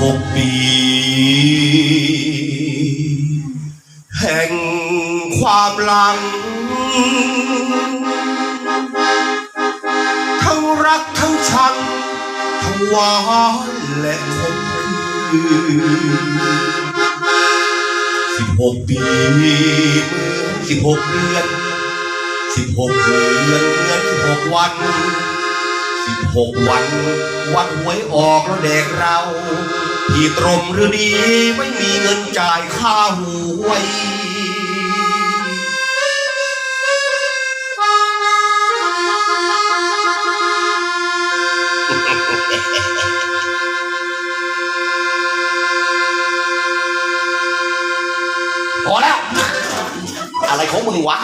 หกปี แห่งความหลัง ทั้งรักทั้งชัง ทั้งหวานและขมขื่นสิบหกปีเหมือนสิบหกเดือนสิบหกเดือนเหมือนสิบหกวัน หกวัน วันหวยออกแล้วเด็กเรา ที่ตรมหรือดีไม่มีเงินจ่ายค่าหวยพอแล้ว อะไรของมึงวะ